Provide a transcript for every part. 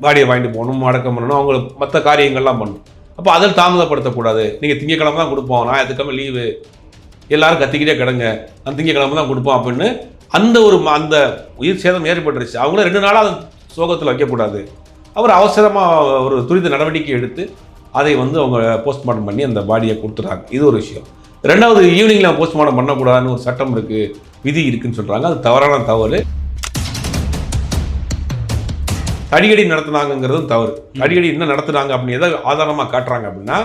பாடியை வாங்கிட்டு போகணும் அடக்கம் பண்ணணும் அவங்க மற்ற காரியங்கள்லாம் பண்ணணும். அப்போ அதில் தாமதப்படுத்தக்கூடாது. நீங்கள் திங்கக்கிழமை தான் கொடுப்போம் ஞாயிற்றுக்கிழமை லீவு எல்லாரும் கத்திக்கிட்டே கிடங்க. அந்த திங்கக்கிழமை தான் கொடுப்போம் அப்படின்னு அந்த ஒரு ம- அந்த உயிர் சேதம் ஏற்பட்டுருச்சு. அவங்கள ரெண்டு நாளாக அந்த சோகத்தில் வைக்கக்கூடாது. அவர் அவசரமாக ஒரு துரித நடவடிக்கை எடுத்து அதை வந்து அவங்க போஸ்ட்மார்ட்டம் பண்ணி அந்த பாடியை கொடுத்துட்றாங்க இது ஒரு விஷயம். ரெண்டாவது ஈவினிங்கில் போஸ்ட்மார்ட்டம் பண்ணக்கூடாதுன்னு ஒரு சட்டம் இருக்குது விதி இருக்குதுன்னு சொல்கிறாங்க அது தவறான தவறு. அடிக்கடி நடத்துனாங்கங்கிறதும் தவறு. அடிக்கடி என்ன நடத்துனாங்க அப்படின்னு எதை ஆதாரமாக காட்டுறாங்க அப்படின்னா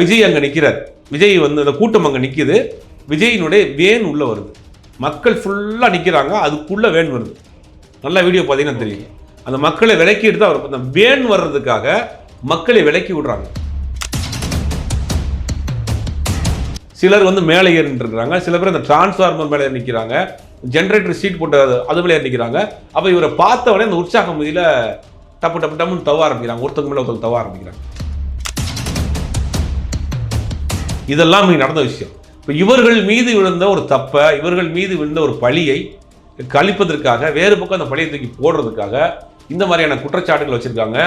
விஜய் அங்கே நிற்கிறார் விஜய் வந்து அந்த கூட்டம் அங்கே நிற்கிது விஜயினுடைய வேன் உள்ளே வருது. மக்கள் ஃபுல்லாக நிற்கிறாங்க அதுக்குள்ளே வேன் வருது. நல்ல வீடியோ பார்த்தீங்கன்னா தெரியும். அந்த மக்களை விலக்கிட்டு தான் வரும். அந்த வேன் வர்றதுக்காக மக்களை விலக்கி விடுறாங்க. சிலர் வந்து மேலே ஏறிட்டு இருக்கிறாங்க. சில பேர் அந்த டிரான்ஸ்ஃபார்மர் மேலே நிற்கிறாங்க ஜென்ரேட்டர் சீட் போட்டு அது அது மேலே நிற்கிறாங்க அப்போ இவரை பார்த்த உடனே அந்த உற்சாக இதில் டப்பு டப்பு டப்புன்னு தவ ஆரம்பிக்கிறாங்க. ஒருத்தங்க மேலே ஒருத்தங்க தவ ஆரம்பிக்கிறாங்க. இதெல்லாம் இங்கே நடந்த விஷயம். இப்போ இவர்கள் மீது விழுந்த ஒரு தப்பை இவர்கள் மீது விழுந்த ஒரு பழியை கழிப்பதற்காக வேறு பக்கம் அந்த பழியை தூக்கி போடுறதுக்காக இந்த மாதிரியான குற்றச்சாட்டுகள் வச்சிருக்காங்க.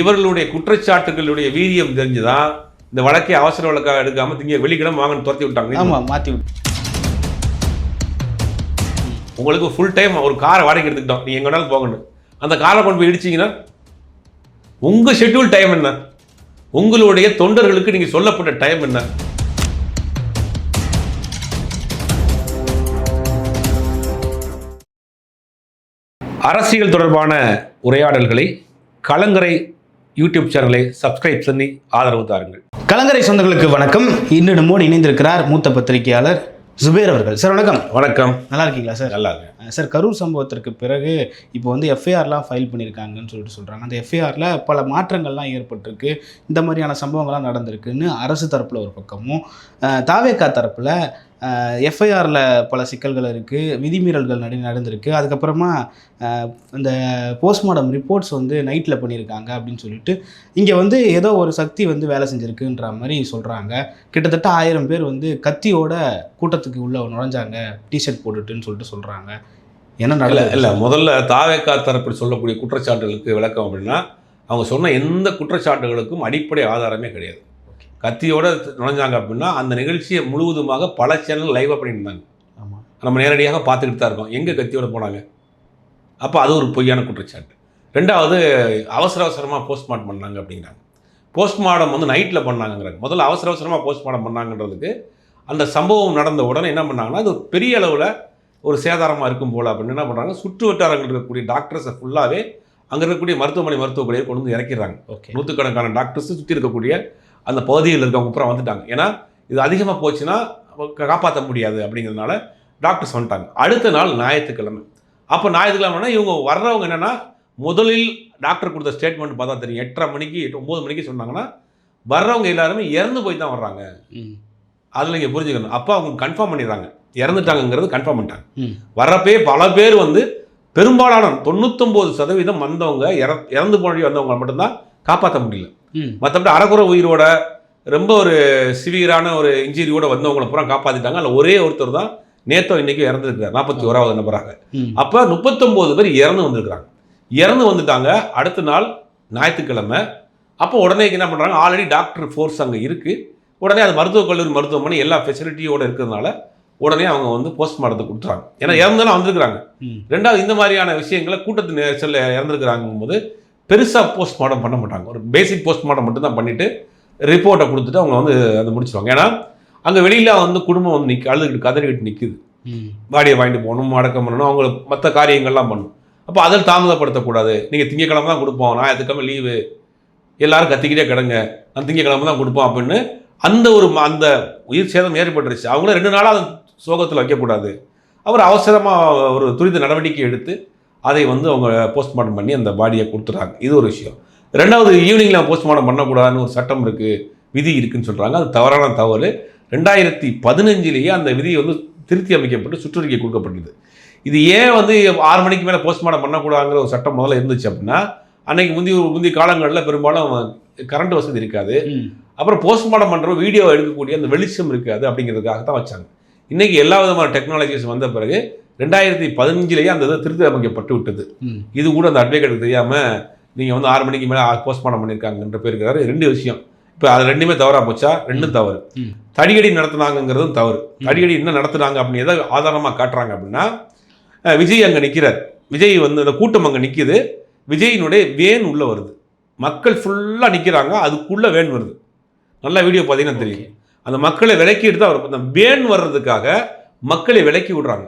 இவர்களுடைய குற்றச்சாட்டுகளுடைய வீரியம் தெரிஞ்சுதான் இந்த வழக்கை அவசர வழக்காக எடுக்காமல் திங்க வெள்ளிக்கிழமை வாங்கன்னு துரத்தி விட்டாங்க. ஆமா விட்டு உங்களுக்கு ஃபுல் டைம் ஒரு காரை வாடகை எடுத்துக்கிட்டோம் நீங்கள் எங்க வேணாலும் போகணும் அந்த காரை கொண்டு போய் இடிச்சிங்கன்னா உங்கள் ஷெட்யூல் டைம் என்ன? உங்களுடைய தொண்டர்களுக்கு நீங்கள் சொல்லப்பட்ட டைம் என்ன? அரசியல் தொடர்பான உரையாடல்களை கலங்கரை யூடியூப் சேனலை சப்ஸ்கிரைப் பண்ணி ஆதரவு தாருங்கள். கலங்கரை சொந்தங்களுக்கு வணக்கம். இன்று நம்மோடு இணைந்திருக்கிறார் மூத்த பத்திரிகையாளர் சுபேர் அவர்கள். சார் வணக்கம். வணக்கம். நல்லா இருக்கீங்களா சார்? நல்லா இருக்கு அஹ் சார் கரூர் சம்பவத்திற்கு பிறகு இப்போ வந்து எஃப்ஐஆர்லாம் ஃபைல் பண்ணியிருக்காங்கன்னு சொல்லிட்டு சொல்கிறாங்க அந்த எஃப்ஐஆரில் பல மாற்றங்கள்லாம் ஏற்பட்டிருக்கு. இந்த மாதிரியான சம்பவங்கள்லாம் நடந்திருக்குன்னு அரசு தரப்பில் ஒரு பக்கமும் அஹ் தாவேகா தரப்பில் எஃப்ஐஆரில் பல சிக்கல்கள் இருக்குது விதிமீறல்கள் நடி நடந்திருக்கு. அதுக்கப்புறமா இந்த போஸ்ட்மார்ட்டம் ரிப்போர்ட்ஸ் வந்து நைட்டில் பண்ணியிருக்காங்க அப்படின்னு சொல்லிட்டு இங்கே வந்து ஏதோ ஒரு சக்தி வந்து வேலை செஞ்சுருக்குன்ற மாதிரி சொல்கிறாங்க கிட்டத்தட்ட ஆயிரம் பேர் வந்து கத்தியோட கூட்டத்துக்கு உள்ள நுழைஞ்சாங்க டிஷர்ட் போட்டுட்டுன்னு சொல்லிட்டு சொல்கிறாங்க என்ன நடக்கல இல்ல முதல்ல தாவேக்கா தரப்பில் சொல்லக்கூடிய குற்றச்சாட்டுகளுக்கு விளக்கம் அப்படின்னா அவங்க சொன்ன எந்த குற்றச்சாட்டுகளுக்கும் அடிப்படை ஆதாரமே கிடையாது. கத்தியோட நுழைஞ்சாங்க அப்படின்னா அந்த நிகழ்ச்சியை முழுவதுமாக பல சேனல் லைவாக பண்ணியிருந்தாங்க. ஆமாம் நம்ம நேரடியாக பார்த்துக்கிட்டு தான் இருக்கோம். எங்கே கத்தியோட போனாங்க? அப்போ அது ஒரு பொய்யான குற்றச்சாட்டு. ரெண்டாவது அவசர அவசரமாக போஸ்ட்மார்ட்டம் பண்ணாங்க அப்படிங்கிறாங்க. போஸ்ட்மார்ட்டம் வந்து நைட்டில் பண்ணாங்கங்கிறாங்க. முதல்ல அவசர அவசரமாக போஸ்ட்மார்ட்டம் பண்ணாங்கன்றதுக்கு அந்த சம்பவம் நடந்த உடனே என்ன பண்ணாங்கன்னா அது ஒரு பெரிய அளவில் ஒரு சேதாரமாக இருக்கும் போல் அப்படின்னு என்ன பண்ணுறாங்க சுற்று வட்டாரங்கள் இருக்கக்கூடிய டாக்டர்ஸை ஃபுல்லாகவே அங்கே இருக்கக்கூடிய மருத்துவமனை மருத்துவமனையை கொண்டு வந்து இறக்கிறாங்க ஓகே நூற்றுக்கணக்கான டாக்டர்ஸ் சுற்றி இருக்கக்கூடிய அந்த பகுதியில் இருக்கவங்க அப்புறம் வந்துட்டாங்க. ஏன்னா இது அதிகமாக போச்சுன்னா காப்பாற்ற முடியாது அப்படிங்கிறதுனால டாக்டர்ஸ் வந்துட்டாங்க. அடுத்த நாள் ஞாயிற்றுக்கிழமை. அப்போ ஞாயிற்றுக்கிழமைனா இவங்க வர்றவங்க என்னென்னா முதலில் டாக்டர் கொடுத்த ஸ்டேட்மெண்ட் பார்த்தா தெரியும். எட்டரை மணிக்கு ஒம்பது மணிக்கு சொன்னாங்கன்னா வர்றவங்க எல்லாருமே இறந்து போய் தான் வர்றாங்க. அதில் நீங்கள் புரிஞ்சுக்கணும். அப்போ அவங்க கன்ஃபார்ம் பண்ணிடுறாங்க. இறந்துட்டாங்கங்கிறது கன்ஃபார்ம் பண்ணிட்டாங்க. வர்றப்பே பல பேர் வந்து பெரும்பாலான தொண்ணூத்தொம்பது சதவீதம் வந்தவங்க இற இறந்து போய் வந்தவங்க மட்டும்தான் காப்பாற்ற முடியல. மற்றபடி அறகுறை உயிரோட ரொம்ப ஒரு சிவியரான ஒரு இன்ஜுரியோட வந்தவங்களை பூரா காப்பாற்றிட்டாங்க அதில் ஒரே ஒருத்தர் தான் நேத்தோ இன்னைக்கு இறந்துருக்காரு நாற்பத்தி ஓராவது நபராக அப்போ முப்பத்தொம்போது பேர் இறந்து வந்திருக்கிறாங்க. இறந்து வந்துட்டாங்க. அடுத்த நாள் ஞாயிற்றுக்கிழமை. அப்போ உடனே என்ன பண்ணுறாங்க ஆல்ரெடி டாக்டர் ஃபோர்ஸ் அங்கே இருக்குது உடனே அது மருத்துவக் கல்லூரி மருத்துவமனை எல்லா ஃபெசிலிட்டியோடு இருக்கிறதுனால உடனே அவங்க வந்து போஸ்ட்மார்ட்டத்தை கொடுத்துறாங்க ஏன்னா இறந்தாலும் வந்திருக்கிறாங்க. ரெண்டாவது இந்த மாதிரியான விஷயங்களை கூட்டத்து நெரிசலில் இறந்துருக்கிறாங்கும் போது பெருசாக போஸ்ட்மார்ட்டம் பண்ண மாட்டாங்க. ஒரு பேசிக் போஸ்ட்மார்ட்டம் மட்டும் தான் பண்ணிவிட்டு ரிப்போர்ட்டை கொடுத்துட்டு அவங்க வந்து அதை முடிச்சிருவாங்க. ஏன்னா அங்கே வெளியில் வந்து குடும்பம் வந்து நிற்க அழுதுகிட்டு கதறிக்கிட்டு நிற்குது பாடியை வாங்கிட்டு போகணும் அடக்கம் பண்ணணும் அவங்களுக்கு மற்ற காரியங்கள்லாம் பண்ணணும் அப்போ அதில் தாமதப்படுத்தக்கூடாது. நீங்கள் திங்கக்கிழமை தான் கொடுப்போம். ஞாயிற்றுக்கிழமை லீவு எல்லாரும் கத்திக்கிட்டே கிடங்க. அந்த திங்கக்கிழமை தான் கொடுப்போம் அப்படின்னு அந்த ஒரு அந்த உயிர் சேதம் ஏற்பட்டுருச்சு. அவங்கள ரெண்டு நாளாக அந்த சோகத்தில் வைக்கக்கூடாது. அவர் அவசரமாக ஒரு துரித நடவடிக்கை எடுத்து அதை வந்து அவங்க போஸ்ட்மார்ட்டம் பண்ணி அந்த பாடியை கொடுத்துட்றாங்க இது ஒரு விஷயம். ரெண்டாவது ஈவினிங்கில் போஸ்ட்மார்ட்டம் பண்ணக்கூடாதுன்னு ஒரு சட்டம் இருக்குது விதி இருக்குன்னு சொல்கிறாங்க அது தவறான தவறு. ரெண்டாயிரத்தி பதினஞ்சிலேயே அந்த விதி வந்து திருத்தி அமைக்கப்பட்டு சுற்றறிக்கை கொடுக்கப்பட்டது. இது ஏன் வந்து ஆறு மணிக்கு மேலே போஸ்ட்மார்ட்டம் பண்ணக்கூடாதுங்கிற ஒரு சட்டம் முதல்ல இருந்துச்சு அப்படின்னா அன்னைக்கு முந்தைய முந்தைய காலங்களில் பெரும்பாலும் கரண்ட் வசதி இருக்காது. அப்புறம் போஸ்ட்மார்ட்டம் பண்ணுற வீடியோ எடுக்கக்கூடிய அந்த வெளிச்சம் இருக்காது அப்படிங்கிறதுக்காக தான் வச்சாங்க. இன்றைக்கி எல்லா விதமான டெக்னாலஜிஸ் வந்த பிறகு ரெண்டாயிரத்தி பதினஞ்சிலேயே அந்த இது திருத்தி அமைக்கப்பட்டு விட்டது இது கூட அந்த அட்வொகேட்டுக்கு தெரியாமல் நீங்கள் வந்து ஆறு மணிக்கு மேலே போஸ்ட்மார்ட்டம் பண்ணியிருக்காங்கன்ற பேர் இருக்கிறாரு. ரெண்டு விஷயம். இப்போ அது ரெண்டுமே தவறா போச்சா? ரெண்டும் தவறு. தடியடி நடத்துனாங்கங்கிறதும் தவறு. தடியடி என்ன நடத்துனாங்க அப்படின்னு எதை ஆதாரமாக காட்டுறாங்க அப்படின்னா விஜய் அங்கே நிற்கிறார் விஜய் வந்து அந்த கூட்டம் அங்கே நிற்கிது விஜயினுடைய வேன் உள்ளே வருது. மக்கள் ஃபுல்லாக நிற்கிறாங்க அதுக்குள்ளே வேன் வருது. நல்லா வீடியோ பார்த்தீங்கன்னா தெரியும். அந்த மக்களை விலக்கிட்டு தான் வரும். அந்த வேன் வர்றதுக்காக மக்களை விலக்கி விடுறாங்க.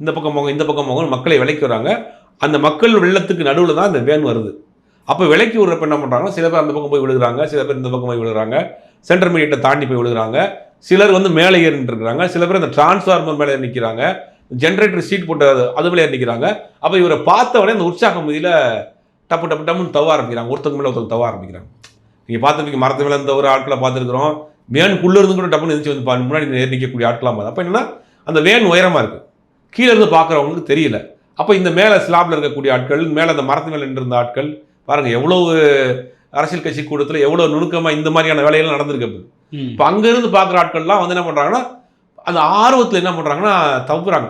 இந்த பக்கம் போங்க இந்த பக்கம் போங்க மக்களை விலக்கி விடுறாங்க. அந்த மக்கள் வெள்ளத்துக்கு நடுவில் தான் அந்த வேன் வருது. அப்போ விலக்கி விடுறப்ப என்ன பண்ணுறாங்கன்னா சில பேர் அந்த பக்கம் போய் விழுகிறாங்க சில பேர் இந்த பக்கம் போய் விழுகிறாங்க. சென்டர் மீடியட்டை தாண்டி போய் விழுகிறாங்க. சிலர் வந்து மேலே ஏறிட்டு இருக்கிறாங்க சில பேர் அந்த டிரான்ஸ்ஃபார்மர் மேலே நிற்கிறாங்க ஜென்ரேட்டர் சீட் போட்ட அது மேலே நிற்கிறாங்க அப்போ இவரை பார்த்தவனே அந்த உற்சாகம் முதியில் டப்பு டப்பு டப்புன்னு தவ ஆரம்பிக்கிறாங்க. ஒருத்தங்க மேலே ஒருத்தங்க தவ ஆரம்பிக்கிறாங்க. நீங்கள் பார்த்துருப்பீங்க மரத்து மேலே இந்த ஒரு ஆட்களை பார்த்துருக்குறோம். வேனுக்குள்ளே இருந்து கூட டப்புன்னு எதிர்த்து வந்து பா- முன்னாடி ஏறி நிற்கக்கூடிய ஆட்களாக பார்த்து அப்போ என்னன்னா அந்த வேன் உயரமாக இருக்குது கீழே இருந்து பார்க்குறவங்களுக்கு தெரியல. அப்போ இந்த மேலே ஸ்லாப்ல இருக்கக்கூடிய ஆட்கள் மேலே அந்த மரத்து மேலே நின்றிருந்த ஆட்கள் பாருங்க எவ்வளவு அரசியல் கட்சி கூட்டத்தில் எவ்வளோ நுணுக்கமாக இந்த மாதிரியான வேலையெல்லாம் நடந்திருக்கு. இப்போ அங்கேருந்து பார்க்குற ஆட்கள்லாம் வந்து என்ன பண்ணுறாங்கன்னா அந்த ஆர்வத்தில் என்ன பண்ணுறாங்கன்னா தவறாங்க.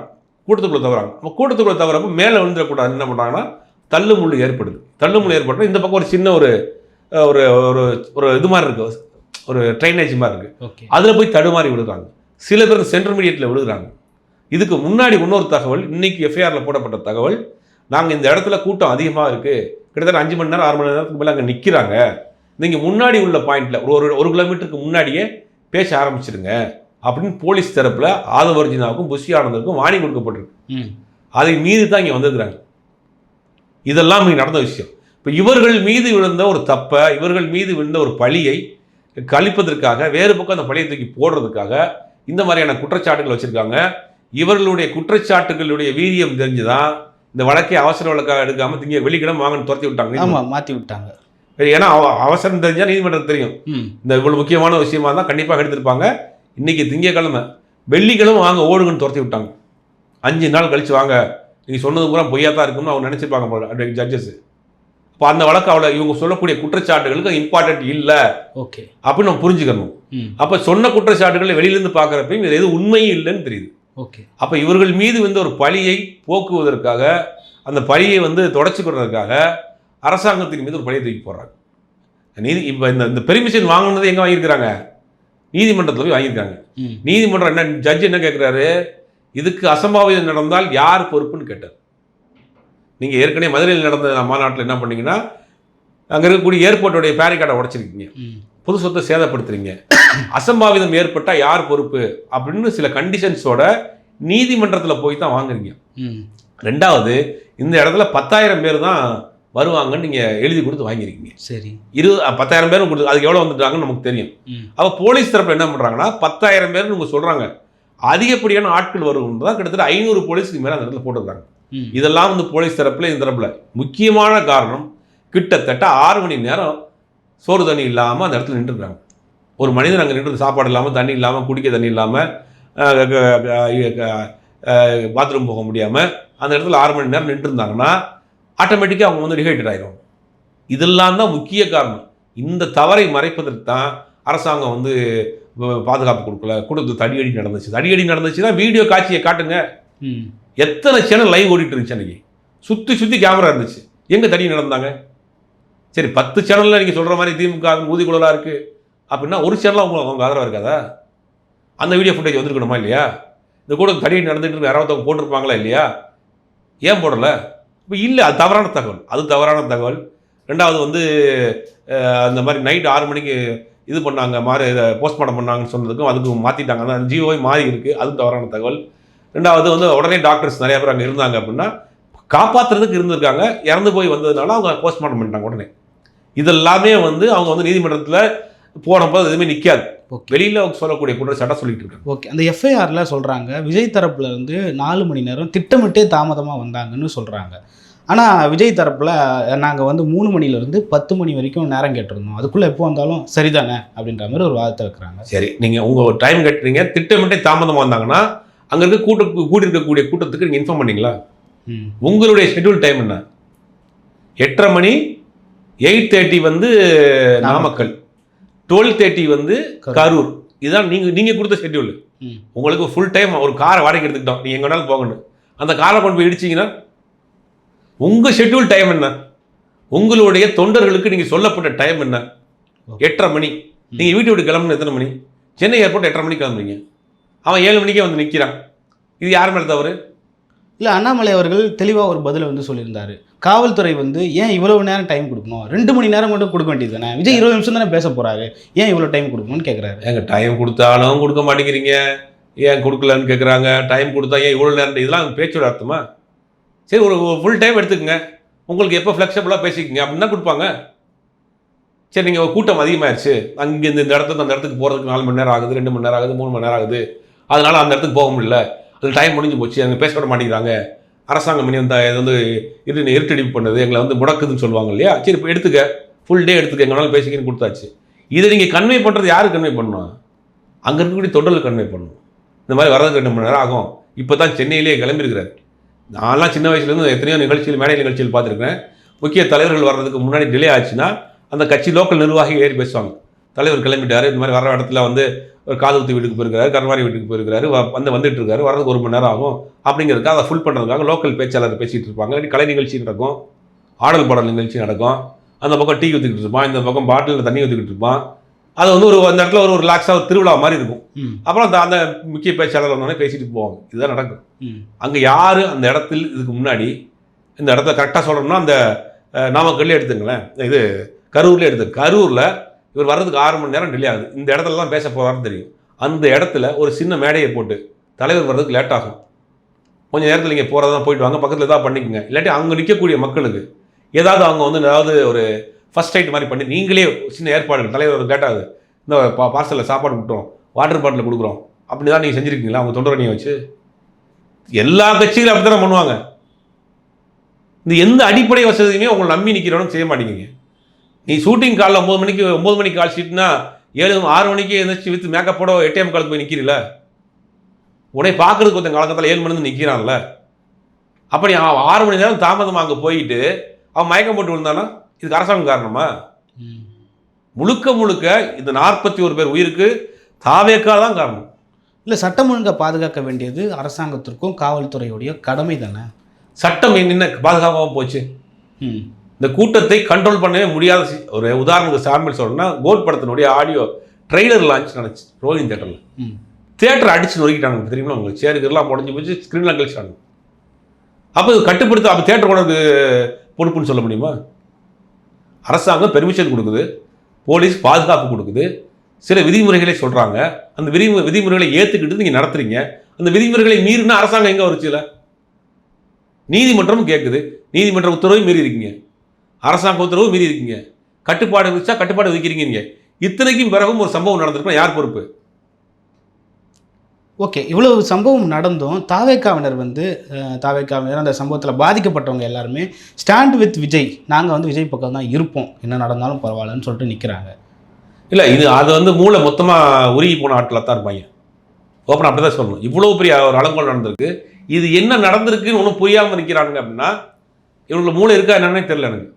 கூட்டத்துக்குள்ளே தவறாங்க. அப்போ கூட்டத்துக்குள்ளே தவறப்போ மேலே விழுந்துடக்கூடாது என்ன பண்ணுறாங்கன்னா தள்ளு முள்ளு ஏற்படுது. தள்ளு முள்ளு ஏற்பட்டு இந்த பக்கம் ஒரு சின்ன ஒரு ஒரு ஒரு ஒரு இது மாதிரி இருக்கு. ஒரு ட்ரைனேஜ் மாதிரி இருக்கு. ஓகே அதில் போய் தடுமாறி விழுகிறாங்க சில பேர் சென்ட்ரல் மீடியட்டில் விழுகிறாங்க இதுக்கு முன்னாடி இன்னொரு தகவல் இன்னைக்கு எஃப்ஐஆரில் போடப்பட்ட தகவல் நாங்கள் இந்த இடத்துல கூட்டம் அதிகமாக இருக்குது கிட்டத்தட்ட அஞ்சு மணி நேரம் ஆறு மணி நேரத்துக்கு மேலே அங்கே நிற்கிறாங்க நீங்கள் முன்னாடி உள்ள பாயிண்டில் ஒரு ஒரு கிலோமீட்டருக்கு முன்னாடியே பேச ஆரம்பிச்சிடுங்க அப்படின்னு போலீஸ் தரப்பில் ஆதவர்ஜினாவுக்கும் புஷி ஆனந்தருக்கும் வாணி கொடுக்கப்பட்டிருக்கு. அதை மீறி தான் இங்கே வந்திருக்கிறாங்க. இதெல்லாம் இங்கே நடந்த விஷயம். இப்போ இவர்கள் மீது விழுந்த ஒரு தப்பை இவர்கள் மீது விழுந்த ஒரு பழியை கழிப்பதற்காக வேறு பக்கம் அந்த பழியை தூக்கி போடுறதுக்காக இந்த மாதிரியான குற்றச்சாட்டுகள் வச்சுருக்காங்க. இவர்களுடைய குற்றச்சாட்டுகளுடைய வீரியம் தெரிஞ்சுதான் இந்த வழக்கை அவசர வழக்காக எடுக்காமல் திங்க வெள்ளிக்கிழமை வாங்கன்னு துரத்தி விட்டாங்க ஆமா மாத்தி விட்டாங்க. ஏன்னா அவ- அவசரம் தெரிஞ்சால் நீதிமன்றம் தெரியும். இந்த இவ்வளவு முக்கியமான விஷயமா தான் கண்டிப்பாக எடுத்திருப்பாங்க. இன்னைக்கு திங்கக்கிழமை வெள்ளிக்கிழமை வாங்க ஓடுங்கன்னு துரத்தி விட்டாங்க. அஞ்சு நாள் கழிச்சு வாங்க. நீங்கள் சொன்னது பூரா பொய்யா தான் இருக்கும்னு அவங்க நினச்சிருப்பாங்க போல ஜட்ஜஸ் இப்போ அந்த வழக்கு அவ்வளோ இவங்க சொல்லக்கூடிய குற்றச்சாட்டுகளுக்கு இம்பார்ட்டன்ட் இல்லை. ஓகே அப்படின்னு நம்ம புரிஞ்சுக்கணும். அப்போ சொன்ன குற்றச்சாட்டுகளை வெளியிலேருந்து பார்க்குறப்பையும் இது எது உண்மையும் இல்லைன்னு தெரியுது. ஓகே அப்போ இவர்கள் மீது வந்து ஒரு பழியை போக்குவதற்காக அந்த பழியை வந்து தொடச்சிக்கிறதுக்காக அரசாங்கத்தின் மீது ஒரு பழியை தூக்கி போடுறாங்க. நீதி இப்போ இந்த இந்த பெர்மிஷன் வாங்கினது எங்கே வாங்கியிருக்கிறாங்க? நீதிமன்றத்தில் போய் வாங்கியிருக்காங்க. நீதிமன்றம் என்ன ஜட்ஜ் என்ன கேட்குறாரு இதுக்கு அசம்பாவிதம் நடந்தால் யார் பொறுப்புன்னு கேட்டார். நீங்கள் ஏற்கனவே மதுரையில் நடந்த மாநாட்டில் என்ன பண்ணீங்கன்னா அங்கே இருக்கக்கூடிய ஏர்போர்ட்டோடைய பேரிகார்டை உடைச்சிருக்கீங்க. பொது சொத்தை சேதப்படுத்துறீங்க. அசம்பாவிதம் ஏற்பட்டால் யார் பொறுப்பு? அப்படின்னு சில கண்டிஷன்ஸோட நீதிமன்றத்தில் போய் தான் வாங்குறீங்க. ரெண்டாவது இந்த இடத்துல பத்தாயிரம் பேர் தான் வருவாங்கன்னு நீங்கள் எழுதி கொடுத்து வாங்கியிருக்கீங்க சரி. இருபது பத்தாயிரம் பேரும் கொடுத்து அதுக்கு எவ்வளோ வந்துட்டாங்கன்னு நமக்கு தெரியும். அப்போ போலீஸ் தரப்பு என்ன பண்ணுறாங்கன்னா பத்தாயிரம் பேர்னு இவங்க சொல்கிறாங்க அதிகப்படியான ஆட்கள் வரும் தான் கிட்டத்தட்ட ஐநூறு போலீஸுக்கு மேலே அந்த இடத்துல போட்டிருக்காங்க. இதெல்லாம் வந்து போலீஸ் தரப்புல இந்த தரப்புல. முக்கியமான காரணம் கிட்டத்தட்ட ஆறு மணி நேரம் சோறு தண்ணி இல்லாமல் அந்த இடத்துல நின்றுருக்காங்க. ஒரு மனிதன் அங்கே நின்று சாப்பாடு இல்லாமல் தண்ணி இல்லாமல் குடிக்க தண்ணி இல்லாமல் பாத்ரூம் போக முடியாமல் அந்த இடத்துல ஆறு மணி நேரம் நின்றுருந்தாங்கன்னா ஆட்டோமேட்டிக்காக அவங்க வந்து டிஹைட்ரேட் ஆயிரும் இதெல்லாம் தான் முக்கிய காரணம். இந்த தவறை மறைப்பதற்கு தான் அரசாங்கம் வந்து பாதுகாப்பு கொடுக்கல. கொடுத்து தடியடி நடந்துச்சு. தடியடி நடந்துச்சுன்னா வீடியோ காட்சியை காட்டுங்க. எத்தனை சேனல் லைவ் ஓடிட்டு இருந்துச்சு அன்னைக்கு? சுற்றி சுற்றி கேமரா இருந்துச்சு. எங்கே தடி நடந்தாங்க? சரி பத்து சேனலில் நீங்கள் சொல்கிற மாதிரி திமுக ஊதி குழலாக இருக்குது அப்படின்னா ஒரு சேனலாக உங்களுக்கு அவங்க ஆதரவாக இருக்காதா? அந்த வீடியோ ஃபுட்டேஜ் வந்திருக்கணுமா இல்லையா? இந்த கூட தடி நடந்துகிட்டு இருக்கு யாராவது போட்டிருப்பாங்களா இல்லையா? ஏன் போடலை? இப்போ இல்லை அது தவறான தகவல். அது தவறான தகவல். ரெண்டாவது வந்து அந்த மாதிரி நைட் ஆறு மணிக்கு இது பண்ணாங்க மாறி போஸ்ட்மார்ட்டம் பண்ணாங்கன்னு சொன்னதுக்கும் அதுக்கும் மாற்றிட்டாங்க அந்த ஜியோவே மாறி இருக்குது அதுவும் தவறான தகவல். ரெண்டாவது வந்து உடனே டாக்டர்ஸ் நிறைய பேர் அங்கே இருந்தாங்க அப்படின்னா காப்பாற்றுறதுக்கு இருந்திருக்காங்க. இறந்து போய் வந்ததுனால அவங்க போஸ்ட்மார்ட்டம் பண்ணிட்டாங்க உடனே. இதெல்லாமே வந்து அவங்க வந்து நீதிமன்றத்தில் போனப்போ எதுவுமே நிற்காது வெளியில் அவங்க சொல்லக்கூடிய குற்றச்சாட்டை சொல்லிட்டு இருக்காங்க. ஓகே அந்த எஃப்ஐஆரில் சொல்கிறாங்க விஜய் தரப்புல இருந்து நாலு மணி நேரம் திட்டமிட்டே தாமதமாக வந்தாங்கன்னு சொல்கிறாங்க ஆனால் விஜய் தரப்பில் நாங்கள் வந்து மூணு மணிலேருந்து பத்து மணி வரைக்கும் நேரம் கேட்டிருந்தோம். அதுக்குள்ளே எப்போ வந்தாலும் சரிதானே? அப்படின்ற மாதிரி ஒரு வாதத்தை வைக்கிறாங்க. சரி நீங்கள் உங்கள் டைம் கட்டுறீங்க திட்டமிட்டே தாமதமாக வந்தாங்கன்னா அங்கே இருக்க கூட்ட கூடி இருக்கக்கூடிய கூட்டத்துக்கு நீங்கள் இன்ஃபார்ம் பண்ணீங்களா? உங்களுடைய ஷெட்யூல் டைம் என்ன? எட்டரை மணி எயிட் தேர்ட்டி வந்து நாமக்கல். டுவெல் தேர்ட்டி வந்து கரூர். இதுதான் நீங்கள் நீங்கள் கொடுத்த ஷெட்யூல் உங்களுக்கு ஃபுல் டைம் ஒரு காரை வாடகை எடுத்துக்கிட்டோம். நீங்கள் எங்கே வேணாலும் போகணும் அந்த காரை கொண்டு போய் இடிச்சிங்கன்னா உங்கள் ஷெட்யூல் டைம் என்ன? உங்களுடைய தொண்டர்களுக்கு நீங்க சொல்லப்பட்ட டைம் என்ன? எட்டரை மணி. நீங்க வீட்டை விட்டு கிளம்புன எத்தனை மணி? சென்னை ஏர்போர்ட் எட்டரை மணிக்கு கிளம்புறீங்க. அவன் ஏழு மணிக்கே வந்து நிக்கிறான். இது யார் மேல தவறு? இல்லை அண்ணாமலை அவர்கள் தெளிவாக ஒரு பதிலை வந்து சொல்லியிருந்தாரு. காவல்துறை வந்து ஏன் இவ்வளவு நேரம் டைம் கொடுக்கணும்? ரெண்டு மணி நேரம் மட்டும் கொடுக்க வேண்டியது தானே விஜய் இருபது நிமிஷம் தானே பேச போறாரு. ஏன் இவ்வளோ டைம் கொடுக்கணும்னு கேட்குறாரு ஏங்க டைம் கொடுத்தாலும் கொடுக்க மாட்டேங்கிறீங்க. ஏன் கொடுக்கலன்னு கேட்குறாங்க டைம் கொடுத்தா ஏன் இவ்வளோ நேரம்? இதெல்லாம் பேச்சோட அர்த்தமா? சரி ஒரு ஃபுல் டைம் எடுத்துக்கங்க. உங்களுக்கு எப்போ ஃப்ளெக்சிபிளாக பேசிக்கங்க. அப்படின்னு கொடுப்பாங்க. சரி நீங்கள் கூட்டம் அதிகமாயிருச்சு. அங்கே இந்த இந்த இடத்துக்கு அந்த இடத்துக்கு போகிறதுக்கு நாலு மணி நேரம் ஆகுது ரெண்டு மணி நேரம் ஆகுது மூணு மணி நேரம் ஆகுது. அதனால் அந்த இடத்துக்கு போக முடியல. அது டைம் முடிஞ்சு போச்சு. அங்கே பேச விட மாட்டேங்கிறாங்க. அரசாங்கம் இனி வந்து இது வந்து இரு இருட்டடிப்பு பண்ணுது. எங்களை வந்து முடக்குதுன்னு சொல்லுவாங்க இல்லையா? சரி இப்போ எடுத்துக்க. ஃபுல் டே எடுத்துக்க. எங்களால் பேசிக்கன்னு கொடுத்தாச்சு. இதை நீங்கள் கன்வே பண்ணுறது யாரு கன்வே பண்ணணும்? அங்கே இருக்கக்கூடிய தொண்டர்கள் கன்வே பண்ணணும். இந்த மாதிரி வரதுக்கு ரெண்டு மணி நேரம் ஆகும். இப்போ தான் சென்னையிலேயே கிளம்பியிருக்கிறார். நான்லாம் சின்ன வயசுலேருந்து எத்தனையோ நிகழ்ச்சிகள் மேடை நிகழ்ச்சியில் பார்த்துருக்கேன் முக்கிய தலைவர்கள் வர்றதுக்கு முன்னாடி டிலே ஆச்சுன்னா அந்த கட்சி லோக்கல் நிர்வாகி ஏறி பேசுவாங்க. தலைவர் கிளம்பிட்டார். இந்த மாதிரி வர இடத்துல வந்து காதுகுத்தி வீட்டுக்கு போயிருக்காரு கருமாரி வீட்டுக்கு போயிருக்காரு வந்து வந்துட்டு இருக்காரு வரதுக்கு ஒரு மணி நேரம் ஆகும். அப்படிங்கிறதுக்காக அதை ஃபுல் பண்ணுறதுக்காக லோக்கல் பேச்சாளர் பேசிகிட்டு இருப்பாங்க. இல்லாட்டி கலை நிகழ்ச்சி நடக்கும் ஆடல் பாடல் நிகழ்ச்சி நடக்கும். அந்த பக்கம் டீ ஊற்றிக்கிட்டு இருப்பான் இந்த பக்கம் பாட்டிலில் தண்ணி ஊற்றிக்கிட்டு இருப்பான். அது வந்து ஒரு அந்த இடத்துல ஒரு ரிலாக்ஸாக ஒரு திருவிழா மாதிரி இருக்கும். அப்புறம் அந்த அந்த முக்கிய பேச்சாளர் வந்தோடனே பேசிட்டு போவாங்க. இதுதான் நடக்கும். அங்கே யார் அந்த இடத்தில் இதுக்கு முன்னாடி இந்த இடத்த கரெக்டாக சொல்லணும்னா அந்த நாமக்கல்லே எடுத்துங்களேன் இது கரூர்லேயே எடுத்து கரூரில் இவர் வர்றதுக்கு ஆறு மணி நேரம் டிலே ஆகுது. இந்த இடத்துலலாம் பேச போகிறாருன்னு தெரியும். அந்த இடத்துல ஒரு சின்ன மேடையை போட்டு தலைவர் வர்றதுக்கு லேட் ஆகும். கொஞ்சம் நேரத்தில் நீங்கள் போகிறதா போயிட்டு வாங்க பக்கத்தில் ஏதாவது பண்ணிக்கோங்க. இல்லாட்டி அங்கே நிற்கக்கூடிய மக்களுக்கு ஏதாவது அவங்க வந்து ஏதாவது ஒரு ஃபர்ஸ்ட் ரைட் மாதிரி பண்ணி நீங்களே சின்ன ஏற்பாடுகள் தலைவர் லேட் ஆகுது. இந்த பா பார்சலில் சாப்பாடு கொடுத்தோம் வாட்டர் பாட்டில் கொடுக்குறோம். அப்படி தான் நீங்கள் செஞ்சுருக்கீங்களா அவங்க தொண்டரணியை வச்சு? எல்லா கட்சிகளும் அப்படி தானே பண்ணுவாங்க. இந்த எந்த அடிப்படை வசதியுமே உங்களை நம்பி நிற்கிறவனும் செய்ய மாட்டேங்குங்க நீ ஷூட்டிங் காலில் ஒம்பது மணிக்கு ஒம்பது மணிக்கு கால் ஷீட்னா ஏழு ஆறு மணிக்கு எழுந்திரிச்சு வித்து மேக்கப்போட எட்டே காலுக்கு போய் நிற்கிறீல உன்னை பார்க்கறதுக்கு ஒருத்தன் காலகட்டத்தில் ஏழு மணி நிற்கிறான்ல அப்படி அவன் ஆறு மணி நேரம் தாமதமாக அங்கே போயிட்டு அவன் மயக்கம் போட்டு விழுந்தானா? இதுக்கு அரசாங்கம் காரணமா? ம். முழுக்க முழுக்க இந்த நாற்பத்தி ஒரு பேர் உயிருக்கு தாவேக்கா தான் காரணம். இல்லை சட்டம் ஒழுங்கை பாதுகாக்க வேண்டியது அரசாங்கத்திற்கும் காவல்துறையுடைய கடமை தானே சட்டம் என்ன பாதுகாப்பாக போச்சு. ம். இந்த கூட்டத்தை கண்ட்ரோல் பண்ணவே முடியாத ஒரு உதாரணத்துக்கு சாம்பிள் சொல்லணும்னா கோட் படத்தினுடைய ஆடியோ ட்ரெய்லர் லான்ச் நடந்துச்சு ரோலிங் தேட்டரில் ம். தியேட்டர் அடிச்சு நொறுக்கிட்டாங்க தெரியுமா உங்களுக்கு? சேருக்கெல்லாம் உடஞ்சி போச்சு ஸ்க்ரீன்லாம் கழிச்சிட்டாங்க. அப்போ இது கட்டுப்படுத்த அப்போ தேட்டர் உனக்கு பொறுப்புன்னு சொல்ல முடியுமா? அரசாங்கம் பெர்மிஷன் கொடுக்குது போலீஸ் பாதுகாப்பு கொடுக்குது சில விதிமுறைகளை சொல்கிறாங்க அந்த விதிமு விதிமுறைகளை ஏற்றுக்கிட்டு நீங்கள் நடத்துறீங்க. அந்த விதிமுறைகளை மீறினா அரசாங்கம் எங்கே வருச்சுல? நீதிமன்றம் கேட்குது நீதிமன்ற உத்தரவை மீறி இருக்கீங்க அரசாங்க உத்தரவு மீறி இருக்கீங்க. கட்டுப்பாடு விதிச்சா கட்டுப்பாடு விதிக்கிறீங்க நீங்க. இத்தனைக்கும் பிறகும் ஒரு சம்பவம் நடந்திருக்குன்னா யார் பொறுப்பு? ஓகே இவ்வளவு சம்பவம் நடந்தும் தாவேக்காவினர் வந்து தாவேக்காவினர் அந்த சம்பவத்தில் பாதிக்கப்பட்டவங்க எல்லாருமே ஸ்டாண்ட் வித் விஜய் நாங்கள் வந்து விஜய் பக்கம் தான் இருப்போம். என்ன நடந்தாலும் பரவாயில்லன்னு சொல்லிட்டு நிற்கிறாங்க இல்லை இது அது வந்து மூளை மொத்தமாக உருகி போன ஆட்களாக தான் இருப்பாங்க. ஓப்பன் அப்படி தான் சொல்லணும். இவ்வளோ பெரிய ஒரு அலங்கோல் நடந்திருக்கு. இது என்ன நடந்திருக்குன்னு ஒன்றும் புரியாமல் நிற்கிறாங்க அப்படின்னா இவங்களுக்கு மூளை இருக்கா என்னன்னே தெரியல எனக்கு.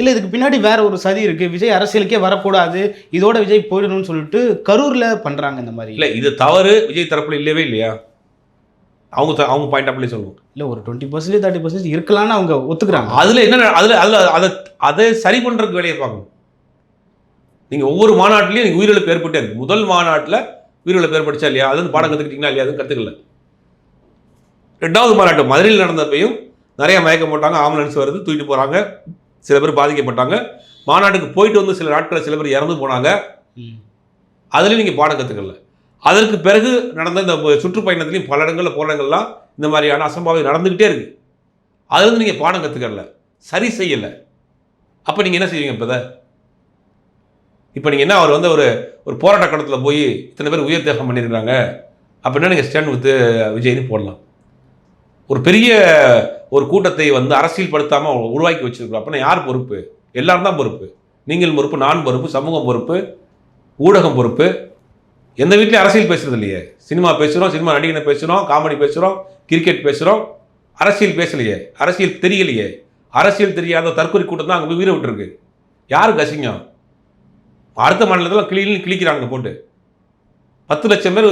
இல்லை இதுக்கு பின்னாடி வேற ஒரு சதி இருக்குது விஜய் அரசியலுக்கே வரக்கூடாது. இதோட விஜய் போயிடணும்னு சொல்லிட்டு கரூரில் பண்ணுறாங்க இந்த மாதிரி. இல்லை இது தவறு. விஜய் தரப்புல இல்லவே இல்லையா? அவங்க அவங்க பாயிண்ட் ஆஃப்லேயே சொல்லணும் இல்லை ஒரு டுவெண்ட்டி பர்சன்டேஜ் தேர்ட்டி பர்சன்டேஜ் இருக்கலாம்னு அவங்க ஒத்துக்கிறாங்க. அதில் என்ன அதில் அதில் அதை அதை சரி பண்ணுறதுக்கு வேலையை பார்க்கணும். நீங்கள் ஒவ்வொரு மாநாட்டிலையும் நீங்கள் உயிரிழப்பு ஏற்பட்டே இருக்கு. முதல் மாநாட்டில் உயிரிழப்பு ஏற்பட்டுச்சா இல்லையா? அது வந்து பாடம் கற்றுக்கிட்டீங்களா இல்லையா? அதுவும் கற்றுக்கல ரெண்டாவது மாநாட்டு மதுரையில் நடந்தப்பையும் நிறைய மயக்கம் போட்டாங்க. ஆம்புலன்ஸ் வருது தூக்கிட்டு போகிறாங்க சில பேர் பாதிக்கப்பட்டாங்க. மாநாட்டுக்கு போயிட்டு வந்து சில நாட்களில் சில பேர் இறந்து போனாங்க. அதுலேயும் நீங்கள் பாடம் கற்றுக்கல அதற்கு பிறகு நடந்த இந்த சுற்றுப்பயணத்துலையும் பல இடங்களில் போன இடங்கள்லாம் இந்த மாதிரியான அசம்பாவிதம் நடந்துக்கிட்டே இருக்கு. அதுலேருந்து நீங்கள் பாடம் கற்றுக்கல சரி செய்யலை. அப்போ நீங்கள் என்ன செய்வீங்க இப்போ இப்போ நீங்கள் என்ன அவர் வந்து ஒரு ஒரு போராட்ட களத்தில் போய் இத்தனை பேர் உயிர் தியாகம் பண்ணியிருக்காங்க அப்படின்னா நீங்கள் ஸ்டாண்ட் வித்து விஜய்னு போடலாம். ஒரு பெரிய ஒரு கூட்டத்தை வந்து அரசியல் படுத்தாமல் உருவாக்கி வச்சிருக்கிறோம். அப்படின்னா யார் பொறுப்பு? எல்லாரும் தான் பொறுப்பு. நீங்கள் பொறுப்பு நான் பொறுப்பு சமூகம் பொறுப்பு ஊடகம் பொறுப்பு. எந்த வீட்லையும் அரசியல் பேசுறது இல்லையே. சினிமா பேசுகிறோம் சினிமா நடிகனை பேசுகிறோம் காமெடி பேசுகிறோம் கிரிக்கெட் பேசுகிறோம் அரசியல் பேசலையே. அரசியல் தெரியலையே. அரசியல் தெரியாத தற்கொலை கூட்டம் தான் அங்கே போய் உயிரை விட்டுருக்கு. யாருக்கு அசிங்கம்? அடுத்த மாநிலத்தில் கிளி கிழிக்கிறாங்க போட்டு. பத்து லட்சம் பேர்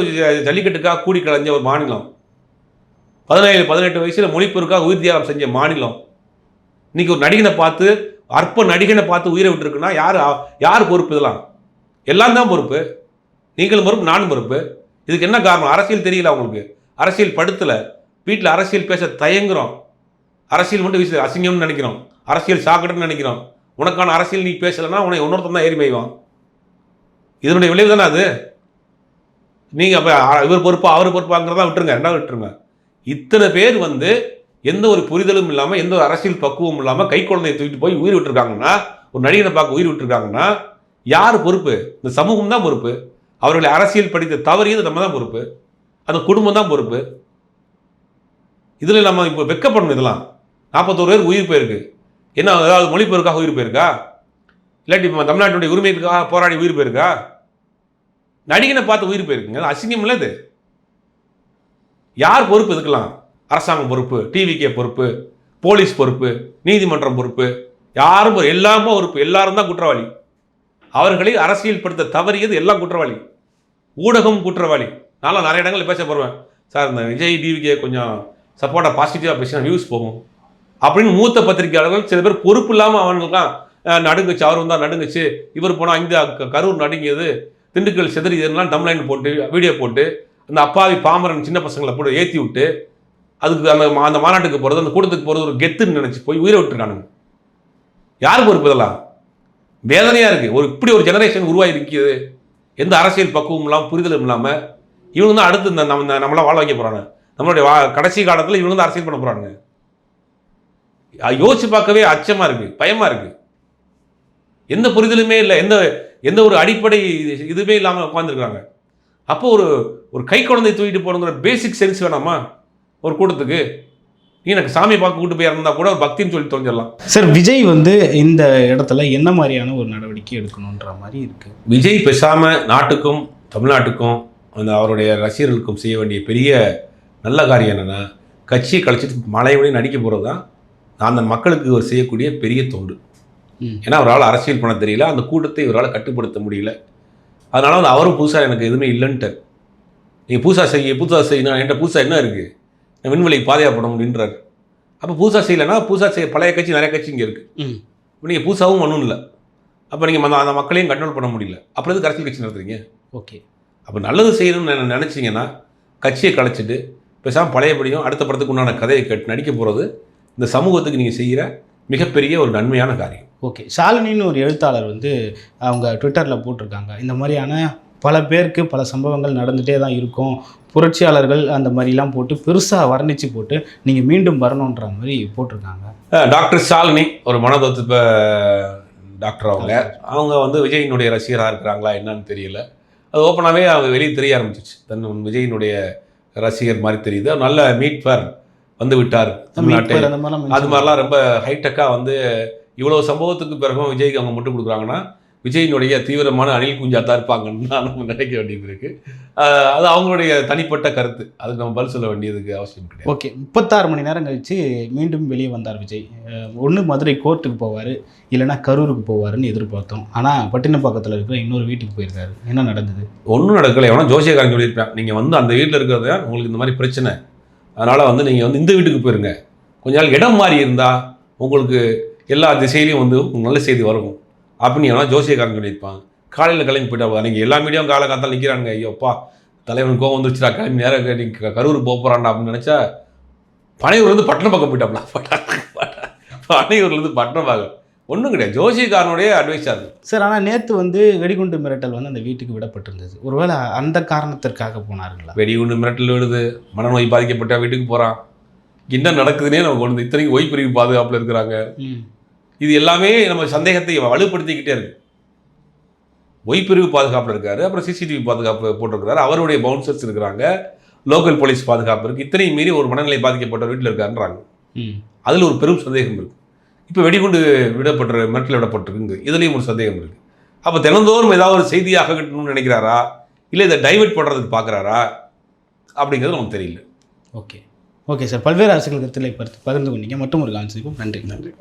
ஜல்லிக்கட்டுக்காக கூடி கலைஞ்ச ஒரு மாநிலம். பதினேழு பதினெட்டு வயசில் மொழிப்பொருக்காக உயிர் தியாகம் செஞ்ச மாநிலம். இன்னைக்கு ஒரு நடிகனை பார்த்து அற்ப நடிகனை பார்த்து உயிரை விட்டுருக்குன்னா யார் யார் பொறுப்பு இதெல்லாம்? எல்லாம் தான் பொறுப்பு. நீங்களும் பொறுப்பு நானும் பொறுப்பு. இதுக்கு என்ன காரணம்? அரசியல் தெரியல அவங்களுக்கு. அரசியல் படுத்தலை. வீட்டில் அரசியல் பேச தயங்குறோம். அரசியல் மட்டும் வீச அசிங்கம்னு நினைக்கிறோம். அரசியல் சாக்கடைன்னு நினைக்கிறோம். உனக்கான அரசியல் நீ பேசலைன்னா உன்னை இன்னொருத்தன் தான் ஏறி இதனுடைய விளைவு தானே அது? நீங்கள் அப்போ இவர் பொறுப்பா அவர் பொறுப்பாங்கிறதா விட்டுருங்க. ரெண்டாவது விட்டுருங்க? இத்தனை பேர் வந்து எந்த ஒரு புரிதலும் இல்லாமல் எந்த ஒரு அரசியல் பக்குவமும் இல்லாமல் கை குழந்தையை தூக்கிட்டு போய் உயிர் விட்டுருக்காங்கன்னா ஒரு நடிகனை பார்க்க உயிர் விட்டுருக்காங்கன்னா யார் பொறுப்பு? இந்த சமூகம் தான் பொறுப்பு. அவர்களை அரசியல் படித்த தவறியது நம்ம தான் பொறுப்பு. அந்த குடும்பம் தான் பொறுப்பு. இதில் நம்ம இப்போ வெக்கப்படணும் இதெல்லாம். நாற்பத்தோரு பேர் உயிர் போயிருக்கு. என்ன ஏதாவது மொழிபெயருக்காக உயிர் போயிருக்கா? இல்லாட்டி இப்போ தமிழ்நாட்டுடைய உரிமைக்காக போராடி உயிர் போயிருக்கா? நடிகனை பார்த்து உயிர் போயிருக்குங்க. அது அசிங்கம் இல்லை இது யார் பொறுப்பு இதுக்கெல்லாம்? அரசாங்கம் பொறுப்பு டிவிகே பொறுப்பு போலீஸ் பொறுப்பு நீதிமன்றம் பொறுப்பு யாரும் பொறு- எல்லாமே பொறுப்பு எல்லாரும் தான் குற்றவாளி. அவர்களை அரசியல்படுத்த தவறியது எல்லாம் குற்றவாளி. ஊடகம் குற்றவாளி. நானும் நிறைய இடங்களில் பேச போடுவேன் சார் இந்த விஜய் டிவிகே கொஞ்சம் சப்போர்ட்டாக பாசிட்டிவாக பேசினா நியூஸ் போகும். அப்படின்னு மூத்த பத்திரிகையாளர்கள் சில பேர் பொறுப்பு இல்லாமல் அவங்களுக்குலாம் நடுங்குச்சு. அவர் வந்தால் நடுங்குச்சு. இவர் போனால் இங்கே க- கரூர் நடுங்கியது. திண்டுக்கல் செதறி இதெல்லாம் டம்லைன் போட்டு வீடியோ போட்டு இந்த அப்பாவி பாமரன் சின்ன பசங்களை கூட ஏற்றி விட்டு அதுக்கு அந்த மா- அந்த மாநாட்டுக்கு போகிறது அந்த கூட்டத்துக்கு போகிறது ஒரு கெத்துன்னு நினச்சி போய் உயிரை விட்டுருக்கானுங்க. யார் பொறுப்பு இதெல்லாம்? வேதனையாக இருக்குது ஒரு இப்படி ஒரு ஜெனரேஷன் உருவாகி இருக்குது எந்த அரசியல் பக்குவம் இல்லாமல் புரிதலும் இல்லாமல் இவங்க தான் அடுத்து இந்த நம்ம நம்மளாம் வாழ வைக்க போகிறாங்க நம்மளுடைய வா கடைசி காலத்தில் இவங்க தான் அரசியல் பண்ண போகிறாங்க யோசிச்சு பார்க்கவே அச்சமாக இருக்குது பயமாக இருக்குது எந்த புரிதலுமே இல்லை. எந்த எந்த ஒரு அடிப்படை இது- இதுவுமே இல்லாமல் உட்காந்துருக்காங்க அப்போ ஒரு ஒரு கை குழந்தை தூக்கிட்டு போகணுங்கிற பேசிக் சென்ஸ் வேணாமா? ஒரு கூட்டத்துக்கு. நீ எனக்கு சாமி பார்க்க கூட்டு போய் இறந்தா கூட ஒரு பக்தின்னு சொல்லி தொலைஞ்சிடலாம். சார் விஜய் வந்து இந்த இடத்துல என்ன மாதிரியான ஒரு நடவடிக்கை எடுக்கணுன்ற மாதிரி இருக்கு? விஜய் பேசாம நாட்டுக்கும் தமிழ்நாட்டுக்கும் அந்த அவருடைய ரசிகர்களுக்கும் செய்ய வேண்டிய பெரிய நல்ல காரியம் என்னென்னா கட்சியை கழிச்சிட்டு மலையோடய நடிக்க போகிறது தான் அந்த மக்களுக்கு அவர் செய்யக்கூடிய பெரிய தொண்டு. ஏன்னா அவரால் அரசியல் பண்ண தெரியல அந்த கூட்டத்தை இவரால் கட்டுப்படுத்த முடியல. அதனால வந்து அவரும் புதுசாக எனக்கு எதுவுமே இல்லைன்ட்டு நீங்கள் புதுசாக செய்ய புதுசாக செய்யணும் என்கிட்ட புதுசாக என்ன இருக்குது நான் விண்வெளிக்கு பாதுகாப்பட முடின்றார் அப்போ புதுசாக செய்யலைன்னா புதுசாக செய்ய பழைய கட்சி நிறைய கட்சி இங்கே இருக்குது ம். இப்போ நீங்கள் புதுசாகவும் ஒன்றும் இல்லை. அப்போ நீங்கள் அந்த அந்த மக்களையும் கண்ட்ரோல் பண்ண முடியல. அப்புறம் எதுக்கு அரசியல் கட்சி நடத்துறீங்க? ஓகே. அப்போ நல்லது செய்யணும்னு நினை- நினைச்சீங்கன்னா கட்சியை கலைச்சிட்டு பேசாமல் பழையபடியும் அடுத்த படத்துக்கு உண்டான கதையை கேட்டு நடிக்க போகிறது இந்த சமூகத்துக்கு நீங்கள் செய்கிற மிகப்பெரிய ஒரு நன்மையான காரியம். ஓகே. ஷாலினின்னு ஒரு எழுத்தாளர் வந்து அவங்க ட்விட்டரில் போட்டிருக்காங்க. இந்த மாதிரியான பல பேருக்கு பல சம்பவங்கள் நடந்துகிட்டே தான் இருக்கும். புரட்சியாளர்கள் அந்த மாதிரிலாம் போட்டு பெருசாக வர்ணித்து போட்டு நீங்கள் மீண்டும் வரணுன்ற மாதிரி போட்டிருக்காங்க. டாக்டர் ஷாலினி ஒரு மனதத்துவ டாக்டர் அவங்க. அவங்க வந்து விஜயினுடைய ரசிகராக இருக்கிறாங்களா என்னன்னு தெரியல. அது ஓப்பனாகவே அவங்க வெளியே தெரிய ஆரம்பிச்சிச்சு. தன் விஜயினுடைய ரசிகர் மாதிரி தெரியுது. நல்ல மீட் ஃபார் வந்து விட்டார் தமிழ்நாட்டை அந்த மாதிரிலாம் அது மாதிரிலாம் ரொம்ப ஹைடெக்காக வந்து இவ்வளோ சம்பவத்துக்கு பிறகும் விஜய்க்கு அவங்க முட்டு கொடுக்குறாங்கன்னா விஜயினுடைய தீவிரமான அணில் குஞ்சா தான் இருப்பாங்கன்னு தான் நம்ம நினைக்க வேண்டியது இருக்குது அது அவங்களுடைய தனிப்பட்ட கருத்து. அதுக்கு நம்ம பதில் சொல்ல வேண்டியதுக்கு அவசியம் கிடையாது. ஓகே முப்பத்தாறு மணி நேரம் கழித்து மீண்டும் வெளியே வந்தார் விஜய். ஒன்று மதுரை கோர்ட்டுக்கு போவார் இல்லைன்னா கரூருக்கு போவாருன்னு எதிர்பார்த்தோம். ஆனால் பட்டினப்பாக்கத்தில் இருக்கிற இன்னொரு வீட்டுக்கு போயிருக்காரு. என்ன நடந்தது? ஒன்றும் நடக்கலை. எவனா ஜோசியக்காரன் சொல்லியிருப்பேன். நீங்கள் வந்து அந்த வீட்டில் இருக்கிறத உங்களுக்கு இந்த மாதிரி பிரச்சனை. அதனால் வந்து நீங்கள் வந்து இந்த வீட்டுக்கு போயிருங்க. கொஞ்ச நாள் இடம் மாறி இருந்தால் உங்களுக்கு எல்லா திசையிலையும் வந்து நல்ல செய்தி வரும். அப்படின்னு எவனா ஜோசியக்காரன் சொல்லியிருப்பான். காலையில் கிளம்பி போயிட்டா நீங்கள் எல்லா மீடியம் காலகாலத்தால் நிற்கிறானுங்க ஐயோப்பா தலைவன் கோவம் வந்துருச்சுடா கிளம்பி நேரம் நீங்கள் கரூர் போக போகிறான்டா அப்படின்னு நினச்சா பனையூர்லேருந்து பட்டணம் பக்கம் போயிட்டாப்ல பனையூர்லேருந்து பட்டணம் பார்க்க. ஒன்றும் கிடையாது. ஜோசியக்காரனுடைய அட்வைஸாக இருக்குது சார் ஆனால் நேற்று வந்து வெடிகுண்டு மிரட்டல் வந்து அந்த வீட்டுக்கு விடப்பட்டிருந்தது. ஒருவேளை அந்த காரணத்திற்காக போனாருங்களா வெடிகுண்டு மிரட்டல் விடுது மனநோய் பாதிக்கப்பட்ட வீட்டுக்கு போகிறான் என்ன நடக்குதுன்னே நமக்கு ஒன்று இத்தனைக்கு ஓய்பிரிவு பாதுகாப்பில் இருக்கிறாங்க. இது எல்லாமே நம்ம சந்தேகத்தை வலுப்படுத்திக்கிட்டே இருக்கு. ஒய்பிரிவு பாதுகாப்பில் இருக்காரு அப்புறம் சிசிடிவி பாதுகாப்பு போட்டிருக்கிறாரு அவருடைய பவுன்சர்ஸ் இருக்கிறாங்க லோக்கல் போலீஸ் பாதுகாப்பு இருக்குது இத்தனையும் மீறி ஒரு மனநிலை பாதிக்கப்பட்ட வீட்டில் இருக்காருன்றாங்க. அதில் ஒரு பெரும் சந்தேகம் இருக்குது இப்போ வெடிகுண்டு விடப்பட்ட மிரட்டல் விடப்பட்டிருக்கு இதுலேயும் ஒரு சந்தேகம் இருக்குது அப்போ தினந்தோறும் ஏதாவது ஒரு செய்தியாக கட்டணும்னு நினைக்கிறாரா? இல்லை இதை டைவர்ட் பண்ணுறதுக்கு பார்க்குறாரா அப்படிங்கிறது நமக்கு தெரியல. ஓகே. Okay sir. பல்வேறு அரசியல் கருத்தில் பகிர்ந்து கொண்டீங்க. மட்டும் ஒரு கான்சிக்கும் நன்றி. நன்றி.